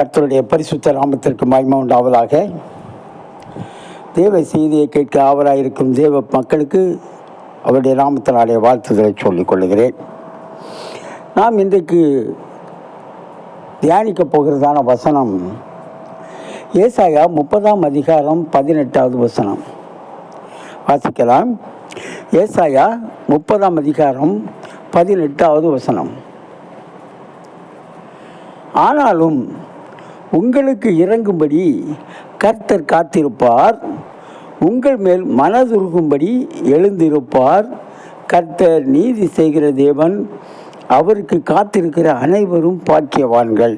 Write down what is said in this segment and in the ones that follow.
கர்த்தருடைய பரிசுத்த நாமத்திற்கு மகிமை உண்டாவதாக. தேவ செய்தியை கேட்க ஆவலாயிருக்கும் தேவ மக்களுக்கு அவருடைய நாமத்தினாலே வாழ்த்துதலை சொல்லிக் கொள்கிறேன் நாம் இன்றைக்கு தியானிக்கப் போகிறதான வசனம் ஏசாயா முப்பதாம் அதிகாரம் பதினெட்டாவது வசனம். வாசிக்கலாம். ஏசாயா முப்பதாம் அதிகாரம் பதினெட்டாவது வசனம். ஆனாலும் உங்களுக்கு இறங்கும்படி கர்த்தர் காத்திருப்பார். உங்கள் மேல் மனதுருகும்படி எழுந்திருப்பார். கர்த்தர் நீதி செய்கிற தேவன் அவருக்கு காத்திருக்கிற அனைவரும் பாக்கியவான்கள்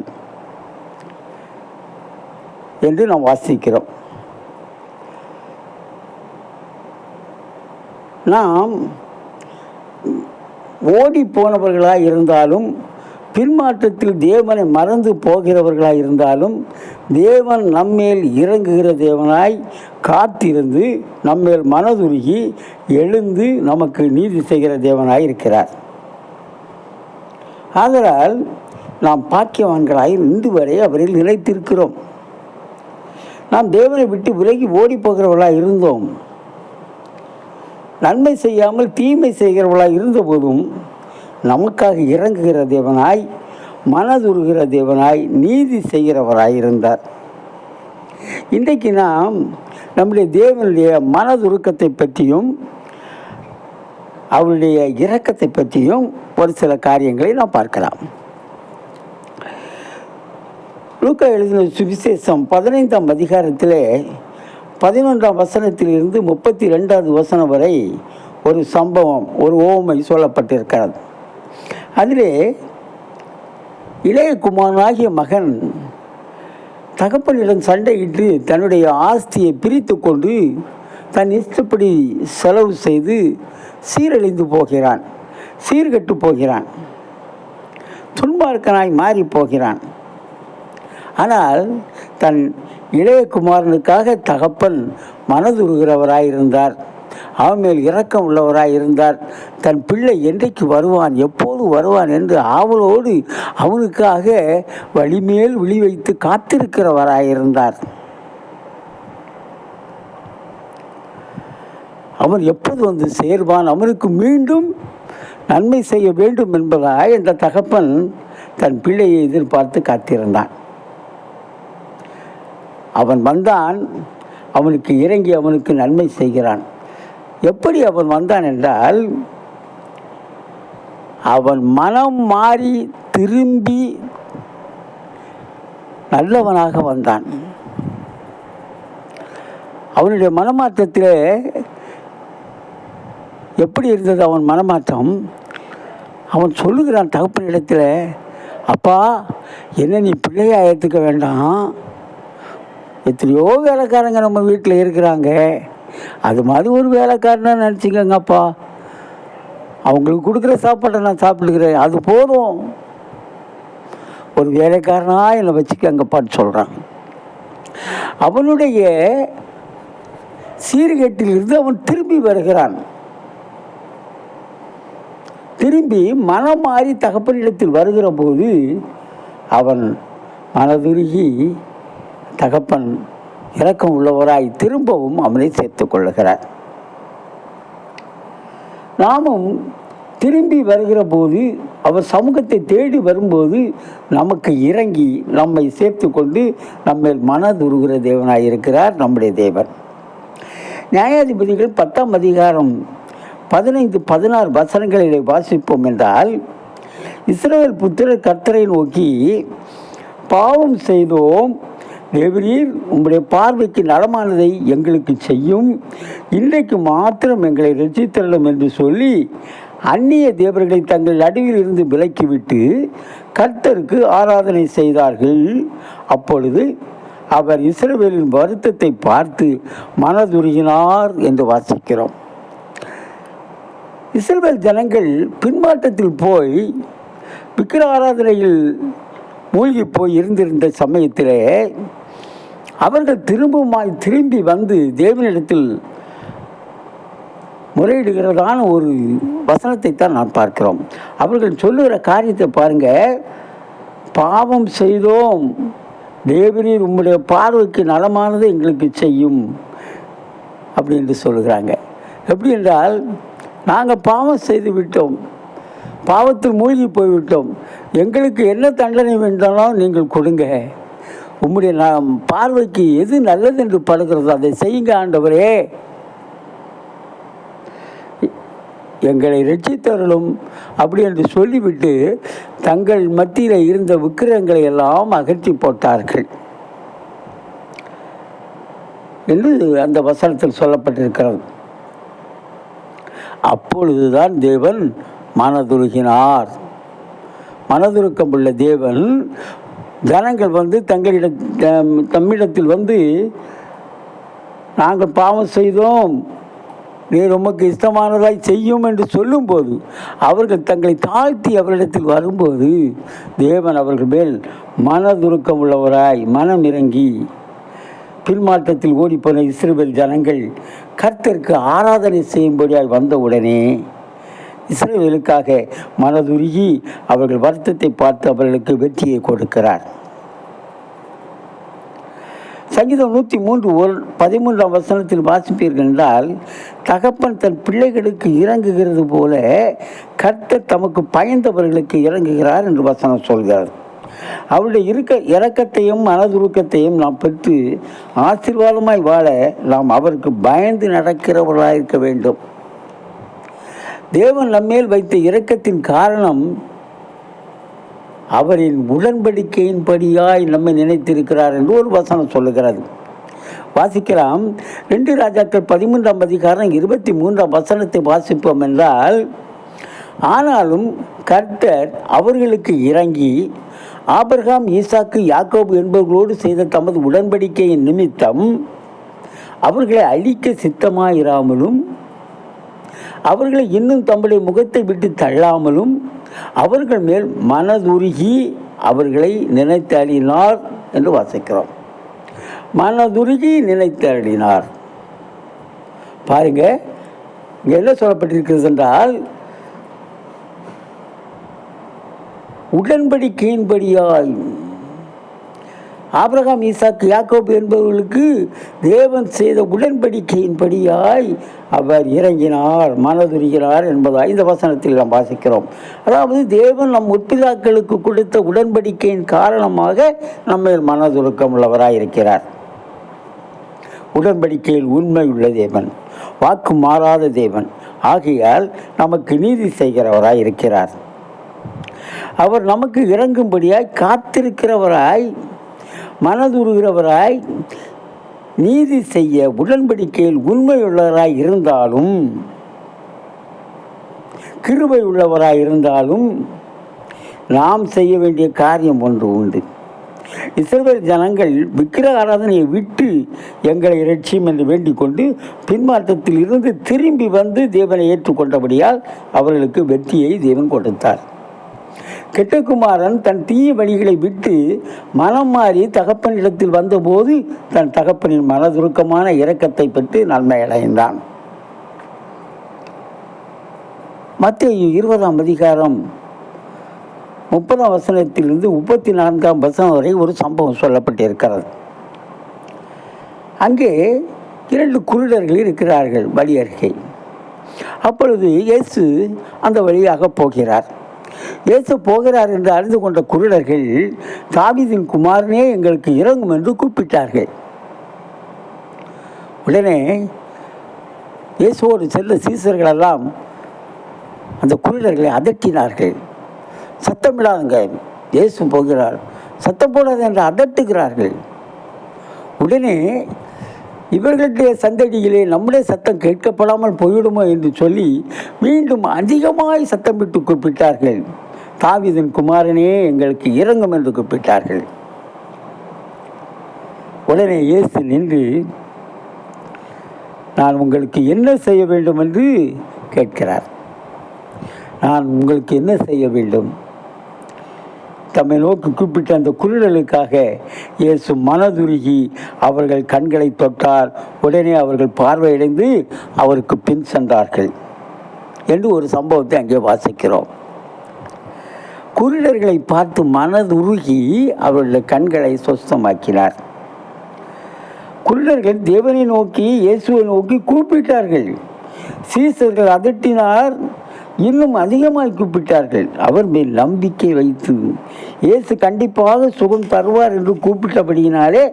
என்று நாம் வாசிக்கிறோம். நாம் ஓடி போனவர்களாக இருந்தாலும் பின்மாற்றத்தில் தேவனை மறந்து போகிறவர்களாக இருந்தாலும் தேவன் நம்மேல் இறங்குகிற தேவனாய் காத்திருந்து நம்மேல் மனதுருகி எழுந்து நமக்கு நீதி செய்கிற தேவனாய் இருக்கிறார். ஆதலால் நாம் பாக்கியவான்களாய் இன்று வரை அவரில் நிலைத்திருக்கிறோம். நாம் தேவனை விட்டு விலகி ஓடி போகிறவர்களாக இருந்தோம். நன்மை செய்யாமல் தீமை செய்கிறவர்களாக இருந்தபோதும் நமக்காக இறங்குகிற தேவனாய் மனதுருகிற தேவனாய் நீதி செய்கிறவராய் இருந்தார் இன்றைக்கு நாம் நம்முடைய தேவனுடைய மனதுருக்கத்தை பற்றியும் அவருடைய இரக்கத்தை பற்றியும் ஒரு சில காரியங்களை நாம் பார்க்கலாம். லூக்கா எழுதின சுவிசேஷம் பதினைந்தாம் அதிகாரத்திலே பதினொன்றாம் வசனத்திலிருந்து முப்பத்தி ரெண்டாவது வசனம் வரை ஒரு சம்பவம் ஒரு ஓமை சொல்லப்பட்டிருக்கிறது. அதிலே இளைய குமாரனாகிய மகன் தகப்பனிடம் சண்டையிட்டு தன்னுடைய ஆஸ்தியை பிரித்து கொண்டு தன் இஷ்டப்படி செலவு செய்து சீரழிந்து போகிறான் சீர்கெட்டு போகிறான் துன்பார்க்கனாய் மாறி போகிறான். ஆனால் தன் இளைய குமாரனுக்காக தகப்பன் மனதுருகிறவராயிருந்தார் அவன் மேல் இரக்கம் உள்ளவராய் இருந்தார் தன் பிள்ளை என்றைக்கு வருவான் எப்போது வருவான் என்று ஆவலோடு அவனுக்காக வழிமேல் விழி வைத்து காத்திருக்கிறவராயிருந்தார். அவன் எப்போது வந்து சேர்வான்? அவனுக்கு மீண்டும் நன்மை செய்ய வேண்டும் என்பதாய் இந்த தகப்பன் தன் பிள்ளையை எதிர்பார்த்து காத்திருந்தான். அவன் வந்தான் அவனுக்கு இறங்கி அவனுக்கு நன்மை செய்கிறான். எப்படி அவன் வந்தான் என்றால் அவன் மனம் மாறி திரும்பி நல்லவனாக வந்தான். அவனுடைய மனமாற்றத்தில் எப்படி இருந்தது அவன் மனமாற்றம்? அவன் சொல்லுகிறான் தகப்பனிடத்தில் அப்பா என்ன நீ பிள்ளையாக ஏற்றுக்க வேண்டாம். எத்தனையோ வேலைக்காரங்க நம்ம வீட்டில் இருக்கிறாங்க. அது மாதிரி ஒரு வேலைக்காரனா நினச்சிக்கோங்கப்பா. அவங்களுக்கு கொடுக்குற சாப்பாட்டை நான் சாப்பிட்டுக்கிறேன். அது போதும். ஒரு வேலைக்காரனா என்னை வச்சுக்க எங்கள் பாட்டு சொல்கிறான் அவனுடைய சீர்கேட்டிலிருந்து அவன் திரும்பி வருகிறான். திரும்பி மனம் மாறி தகப்பனிடத்தில் வருகிற போது அவன் மனதுருகி தகப்பன் இறக்கம் உள்ளவராய் திரும்பவும் அவனை சேர்த்து கொள்ளுகிறார். நாமும் திரும்பி வருகிற போது அவர் சமூகத்தை தேடி வரும்போது நமக்கு இறங்கி நம்மை சேர்த்து கொண்டு நம்மை மனதுருகிற தேவனாக இருக்கிறார் நம்முடைய தேவன். நியாயாதிபதிகள் பத்தாம் அதிகாரம் பதினைந்து பதினாறு வசனங்களிலே வாசிப்போம் என்றால் இஸ்ரேல் புத்திரர் கர்த்தரை நோக்கி பாவம் செய்தோம் தேவரீர் உங்களுடைய பார்வைக்கு நலமானதை எங்களுக்கு செய்யும். இன்றைக்கு மாத்திரம் எங்களை ரசித்தள்ளும் என்று சொல்லி அந்நிய தேவர்களை தங்கள் நடுவில் இருந்து விலக்கிவிட்டு கர்த்தருக்கு ஆராதனை செய்தார்கள். அப்பொழுது அவர் இஸ்ரவேலின் வருத்தத்தை பார்த்து மனதுருகினார் என்று வாசிக்கிறோம். இஸ்ரவேல் ஜனங்கள் பின்மாற்றத்தில் போய் விக்கிர ஆராதனையில் மூழ்கி போய் இருந்திருந்த சமயத்திலே அவர்கள் திரும்பவுமாய் திரும்பி வந்து தேவனிடத்தில் முறையிடுகிறதான ஒரு வசனத்தை தான் நான் பார்க்கிறோம். அவர்கள் சொல்லுகிற காரியத்தை பாருங்க. பாவம் செய்தோம். தேவரீர் உம்முடைய பார்வைக்கு நலமானதை எங்களுக்கு செய்யும் அப்படின்னு சொல்லுகிறாங்க. எப்படி என்றால் நாங்கள் பாவம் செய்து விட்டோம். பாவத்தில் மூழ்கி போய்விட்டோம். எங்களுக்கு என்ன தண்டனை வேண்டாலும் நீங்கள் கொடுங்க. உம்முடைய நாம் பார்வைக்கு எது நல்லது என்று படுகிறதோ அதை செய்யுங்க ஆண்டவரே. எங்களை ரட்சித்தருளும் அப்படி என்று சொல்லிவிட்டு தங்கள் மத்தியில் இருந்த விக்கிரங்களை எல்லாம் அகற்றி போட்டார்கள். என்று அந்த வசனத்தில் சொல்லப்பட்டிருக்கிறது. அப்பொழுதுதான் தேவன் மனதுருகினார். மனதுருக்கம் உள்ள தேவன் ஜனங்கள் வந்து தங்களிடம் தம்மிடத்தில் வந்து நாங்கள் பாவம் செய்தோம். நீர் உமக்கு இஷ்டமானதாய் செய்யும் என்று சொல்லும்போது அவர்கள் தங்களை தாழ்த்தி அவரிடத்தில் வரும்போது தேவன் அவர்கள் மேல் மனதுருக்கம் உள்ளவராய் மனம் இறங்கி பின்மாற்றத்தில் ஓடிப்போன இஸ்ரேல் ஜனங்கள் கர்த்தருக்கு ஆராதனை செய்யும்படியாய் வந்தவுடனே இஸ்ரேலுக்காக மனதுருகி அவர்கள் வருத்தத்தை பார்த்து அவர்களுக்கு வெற்றியை கொடுக்கிறார். சங்கீதம் நூற்றி மூன்று ஒரு பதிமூன்றாம் வசனத்தில் வாசிப்பீர்கள் என்றால் தகப்பன் தன் பிள்ளைகளுக்கு இறங்குகிறது போல கர்த்தர் தமக்கு பயந்தவர்களுக்கு இறங்குகிறார் என்று வசனம் சொல்கிறார் அவருடைய இருக்க இறக்கத்தையும் மனதுருக்கத்தையும் நாம் பெற்று ஆசீர்வாதமாய் வாழ நாம் அவருக்கு பயந்து நடக்கிறவர்களாக இருக்க வேண்டும். தேவன் நம்மேல் வைத்த இரக்கத்தின் காரணம் அவரின் உடன்படிக்கையின்படியாய் நம்மை நினைத்திருக்கிறார் என்று ஒரு வசனம் சொல்லுகிறது. வாசிக்கலாம். ரெண்டு ராஜாக்கள் பதிமூன்றாம் அதிகாரம் இருபத்தி மூன்றாம் வசனத்தை வாசிப்போம் என்றால் ஆனாலும் கர்த்தர் அவர்களுக்கு இறங்கி ஆபர்காம் ஈசாக்கு யாக்கோபு என்பவர்களோடு செய்த தமது உடன்படிக்கையின் நிமித்தம் அவர்களை அழிக்க சித்தமாயிராமலும் அவர்களை இன்னும் தம்முடைய முகத்தை விட்டு தள்ளாமலும் அவர்கள் மேல் மனதுருகி அவர்களை நினைத்தடினார் என்று வாசிக்கிறோம். மனதுருகி நினைத்தடினார் பாருங்க இங்கே என்ன சொல்லப்பட்டிருக்கிறது என்றால் உடன்படிக்கையின்படியால் ஆபிரகாம் ஈசாக்கு யாக்கோப் என்பவர்களுக்கு தேவன் செய்த உடன்படிக்கையின்படியாய் அவர் இறங்கினார் மனதுரிகிறார் என்பதாய் இந்த வசனத்தில் நாம் வாசிக்கிறோம். அதாவது தேவன் நம் முற்பிதாக்களுக்கு கொடுத்த உடன்படிக்கையின் காரணமாக நம்ம மனதுருக்கம் உள்ளவராயிருக்கிறார் உடன்படிக்கையில் உண்மை உள்ள தேவன் வாக்கு மாறாத தேவன் ஆகையால் நமக்கு நீதி செய்கிறவராய் இருக்கிறார். அவர் நமக்கு இறங்கும்படியாய் காத்திருக்கிறவராய் மனதுருகிறவராய் நீதி செய்ய உடன்படிக்கையில் உண்மையுள்ளவராய் இருந்தாலும் கிருபை உள்ளவராய் இருந்தாலும் நாம் செய்ய வேண்டிய காரியம் ஒன்று உண்டு. இஸ்ரவேல் ஜனங்கள் விக்கிர ஆராதனையை விட்டு எங்களை இரட்சியும் என்று வேண்டிக் கொண்டு பின்மாற்றத்தில் இருந்து திரும்பி வந்து தேவனை ஏற்றுக்கொண்டபடியால் அவர்களுக்கு வெற்றியை தேவன் கொடுத்தார். கெட்டகுமாரன் தன் தீய வழிகளை விட்டு மனம் மாறி தகப்பனிடத்தில் வந்தபோது தன் தகப்பனின் மனதுருக்கமான இரக்கத்தை பெற்று நன்மை அடைந்தான் மத்திய இருபதாம் அதிகாரம் முப்பதாம் வசனத்திலிருந்து முப்பத்தி நான்காம் வசனம் வரை ஒரு சம்பவம் சொல்லப்பட்டிருக்கிறது. அங்கே இரண்டு குருடர்கள் இருக்கிறார்கள் வழி அருகே. அப்பொழுது இயேசு அந்த வழியாக போகிறார். இயேசு போகிறார் என்று அறிந்து கொண்ட குருடர்கள் தாவிதின் குமாரனே எங்களுக்கு இறங்கும் என்று கூப்பிட்டார்கள். உடனே இயேசுவோடு செல்ல சீசர்களெல்லாம் அந்த குருடர்களை அதட்டினார்கள். சத்தமிடாதுங்க இயேசு போகிறார். சத்தம் போடாது என்று அதட்டுகிறார்கள். உடனே இவர்களுடைய சந்தடியிலே நம்முடைய சத்தம் கேட்கப்படாமல் போய்விடுமோ என்று சொல்லி மீண்டும் அதிகமாய் சத்தமிட்டு குறிப்பிட்டார்கள் தாவிதன் குமாரனே எங்களுக்கு இறங்கும் என்று குறிப்பிட்டார்கள் உடனே இயேசு நின்று நான் உங்களுக்கு என்ன செய்ய வேண்டும்? என்று கேட்கிறார். நான் உங்களுக்கு என்ன செய்ய வேண்டும்? தம்மை நோக்கி கூப்பிட்ட அந்த குருடலுக்காக இயேசு மனதுருகி அவர்கள் கண்களை தொட்டார். உடனே அவர்கள் பார்வையடைந்து அவருக்கு பின் சென்றார்கள். என்று ஒரு சம்பவத்தை அங்கே வாசிக்கிறோம். குருடர்களை பார்த்து மனதுருகி அவருடைய கண்களை சொஸ்தமாக்கினார். குருடர்கள் தேவனை நோக்கி இயேசுவை நோக்கி கூப்பிட்டார்கள். சீசர்கள் அதட்டினார். இன்னும் அதிகமாய் கூப்பிட்டார்கள். அவர் மேல் நம்பிக்கை வைத்து இயேசு கண்டிப்பாக சுகம் தருவார் என்று கூப்பிட்டபடியினாலே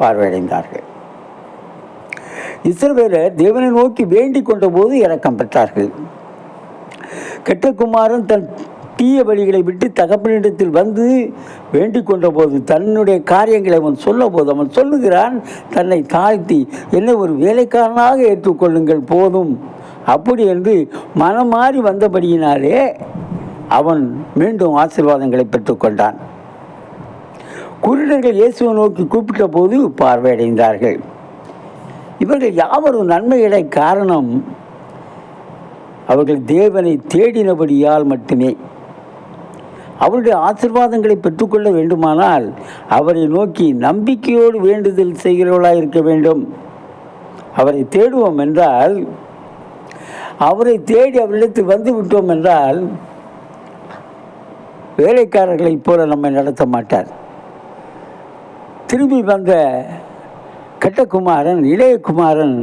பார்வையடைந்தார்கள். இஸ்ரவேலர் தேவனை நோக்கி வேண்டிக் கொண்ட போது இறக்கம் பெற்றார்கள். கெட்டகுமாரன் தன் தீய வழிகளை விட்டு தகப்பனிடத்தில் வந்து வேண்டிக் கொண்ட போது தன்னுடைய காரியங்களை அவன் சொல்ல போது அவன் சொல்லுகிறான் தன்னை தாழ்த்தி என்னை ஒரு வேலைக்காரனாக ஏற்றுக்கொள்ளுங்கள் போதும். அப்படி என்று மனம் மாறி வந்தபடியினாலே அவன் மீண்டும் ஆசீர்வாதங்களை பெற்றுக்கொண்டான் குருடர்கள் இயேசுவை நோக்கி கூப்பிட்ட போது பார்வையடைந்தார்கள். இவர்கள் யாவரும் நன்மைகளை காரணம் அவர்கள் தேவனை தேடினபடியால் மட்டுமே. அவருடைய ஆசிர்வாதங்களை பெற்றுக்கொள்ள வேண்டுமானால் அவரை நோக்கி நம்பிக்கையோடு வேண்டுதல் செய்கிறவர்களாக இருக்க வேண்டும். அவரை தேடுவோம் என்றால் அவரை தேடி அவரிடத்தில் வந்து விட்டோம் என்றால் வேலைக்காரர்களைப் போல நம்மை நடத்த மாட்டார். திரும்பி வந்த கெட்டகுமாரன் இளையகுமாரன்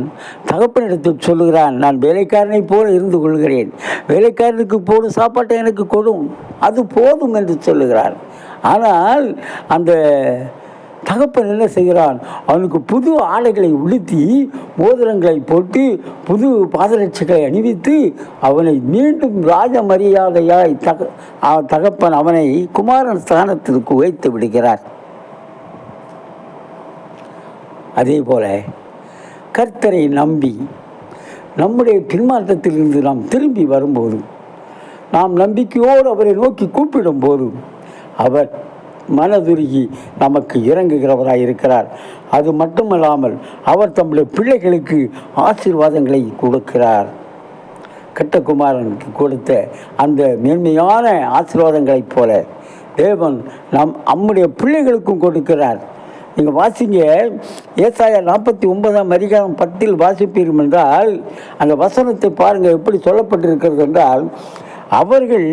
தகப்பனிடத்தில் சொல்லுகிறான் நான் வேலைக்காரனைப் போல இருந்து கொள்கிறேன். வேலைக்காரனுக்கு போடும் சாப்பாட்டை எனக்கு கொடும் அது போதும் என்று சொல்லுகிறார் ஆனால் அந்த தகப்பன் என்ன செய்கிறான்? அவனுக்கு புது ஆடைகளை உளுத்தி மோதிரங்களை போட்டு புது பாதரட்சிகளை அணிவித்து அவனை மீண்டும் ராஜ மரியாதையாய் தக தகப்பன் அவனை குமாரன் ஸ்தானத்திற்கு உயர்த்து விடுகிறார். அதே போல கர்த்தரை நம்பி நம்முடைய பின்மாற்றத்திலிருந்து நாம் திரும்பி வரும்போது நாம் நம்பிக்கையோடு அவரை நோக்கி கூப்பிடும் போது அவர் மனதுருகி நமக்கு இறங்குகிறவராய் இருக்கிறார். அது மட்டுமல்லாமல் அவர் தம்முடைய பிள்ளைகளுக்கு ஆசீர்வாதங்களை கொடுக்கிறார். கட்டகுமாரனுக்கு கொடுத்த அந்த மேன்மையான ஆசீர்வாதங்களைப் போல தேவன் நம் நம்முடைய பிள்ளைகளுக்கும் கொடுக்கிறார். நீங்கள் வாசிங்க. ஏசாயா நாற்பத்தி ஒன்பதாம் அதிகாரம் பத்தில் வாசிப்பீர்கள் என்றால் அந்த வசனத்தை பாருங்கள் எப்படி சொல்லப்பட்டிருக்கிறது என்றால் அவர்கள்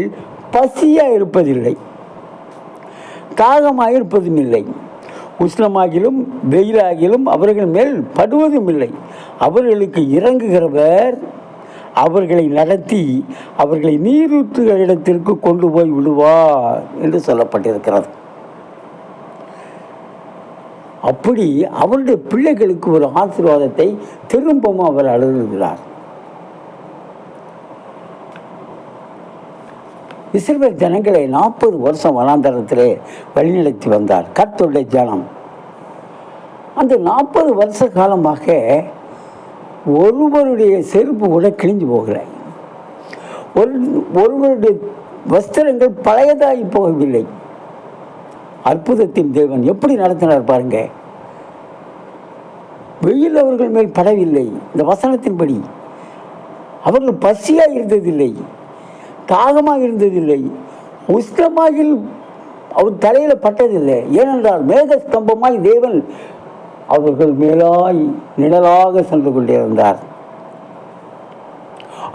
பசியாக இருப்பதில்லை. தாகமாக இருப்பதும் இல்லை உஷ்ணமாகிலும் வெயிலாகிலும் அவர்கள் மேல் படுவதும் இல்லை அவர்களுக்கு இறங்குகிறவர் அவர்களை நடத்தி அவர்களை நீரூற்றுகளிடத்திற்கு கொண்டு போய் விடுவார் என்று சொல்லப்பட்டிருக்கிறது. அப்படி அவருடைய பிள்ளைகளுக்கு ஒரு ஆசீர்வாதத்தை திரும்பவும் அவர் அழுகிறார் இஸ்ரேல் ஜனங்களை நாற்பது வருஷம் வனாந்தரத்திலே வழிநடத்தி வந்தார். கர்த்தருடைய ஜனம். அந்த நாற்பது வருஷ காலமாக ஒருவருடைய செருப்பு கூட கிழிஞ்சு போகல. ஒரு ஒருவருடைய வஸ்திரங்கள் பழையதாகி போகவில்லை. அற்புதத்தின் தேவன் எப்படி நடத்தினார் பாருங்க. வெயில் அவர்கள் மேல் படவில்லை. இந்த வசனத்தின்படி அவர்கள் பசியாக இருந்ததில்லை. தாகமாக இருந்ததில்லை. உஷ்ணமாகில் அவர் தலையில் பட்டதில்லை. ஏனென்றால் மேக ஸ்தம்பமாய் தேவன் அவர்கள் மேலாய் நிழலாக சென்று கொண்டிருந்தார்.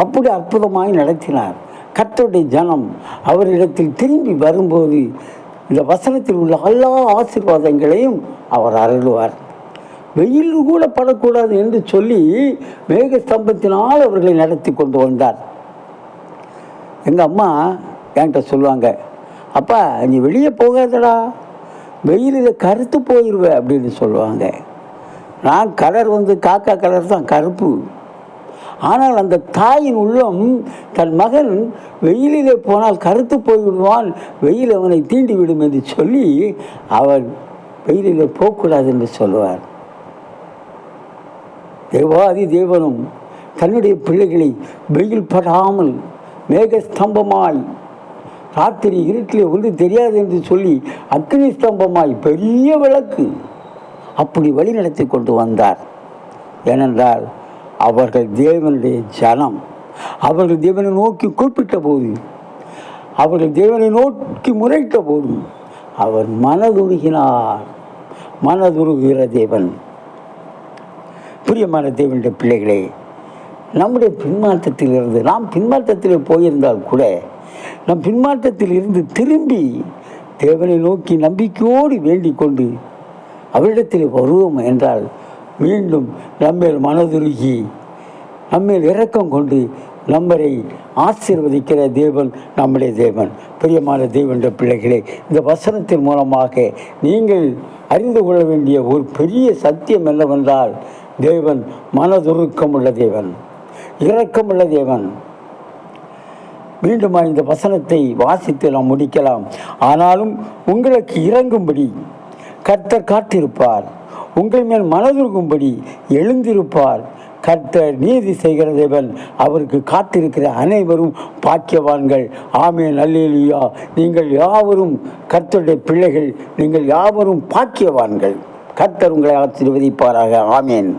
அப்படி அற்புதமாய் நடத்தினார். கத்தருடைய ஜனம் அவரிடத்தில் திரும்பி வரும்போது இந்த வசனத்தில் உள்ள எல்லா ஆசீர்வாதங்களையும் அவர் அருளுவார். வெயில் கூட படக்கூடாது என்று சொல்லி மேக ஸ்தம்பத்தினால் அவர்களை நடத்தி கொண்டு வந்தார். எங்கள் அம்மா என்கிட்ட சொல்லுவாங்க அப்பா நீ வெளியே போகாதடா. வெயிலில் கருத்து போயிடுவேன் அப்படின்னு சொல்லுவாங்க. நான் கலர் வந்து காக்கா கலர் தான் கருப்பு. ஆனால் அந்த தாயின் உள்ளம் தன் மகன் வெயிலிலே போனால் கருத்து போய்விடுவான் வெயில் அவனை தீண்டி விடும் என்று சொல்லி அவன் வெயிலிலே போகக்கூடாது என்று சொல்லுவார். தேவாதி தேவனும் தன்னுடைய பிள்ளைகளை வெயில் படாமல் மேக ஸ்தம்பமாய் ராத்திரி இருட்டில் ஒன்று தெரியாது என்று சொல்லி அக்னி ஸ்தம்பமாய் பெரிய விளக்கு. அப்படி வழி நடத்தி கொண்டு வந்தார். ஏனென்றால் அவர்கள் தேவனுடைய ஜனம். அவர்கள் தேவனை நோக்கி குறிப்பிட்ட போது அவர்கள் தேவனை நோக்கி முறையிட்ட போது அவர் மனதுருகினார். மனதுருகிற தேவன். பிரியமான தேவனுடைய பிள்ளைகளே நம்முடைய பின்மாற்றத்தில் இருந்து நாம் பின்மாற்றத்தில் போயிருந்தால் கூட நம் பின்மாற்றத்தில் இருந்து திரும்பி தேவனை நோக்கி நம்பிக்கையோடு வேண்டிக் கொண்டு அவரிடத்தில் வருவோம் என்றால் மீண்டும் நம்மேல் மனதுருகி நம்மேல் இரக்கம் கொண்டு நம்மரை ஆசீர்வதிக்கிற தேவன் நம்முடைய தேவன். பிரியமான தேவன்ற பிள்ளைகளே இந்த வசனத்தின் மூலமாக நீங்கள் அறிந்து கொள்ள வேண்டிய ஒரு பெரிய சத்தியம் என்னவென்றால் தேவன் மனதுருக்கம் உள்ள தேவன். இரக்கமுள்ள தேவன். மீண்டும் இந்த வசனத்தை வாசித்து நாம் முடிக்கலாம். ஆனாலும் உங்களுக்கு இறங்கும்படி கர்த்தர் காத்திருப்பார். உங்கள் மேல் மனதுருகும்படி எழுந்திருப்பார். கர்த்தர் நீதி செய்கிற தேவன் அவருக்கு காத்திருக்கிற அனைவரும் பாக்கியவான்கள். ஆமே நல்லா நீங்கள் யாவரும் கர்த்தருடைய பிள்ளைகள் நீங்கள் யாவரும் பாக்கியவான்கள். கர்த்தர் உங்களை ஆசீர்வதிப்பாராக. ஆமேன்.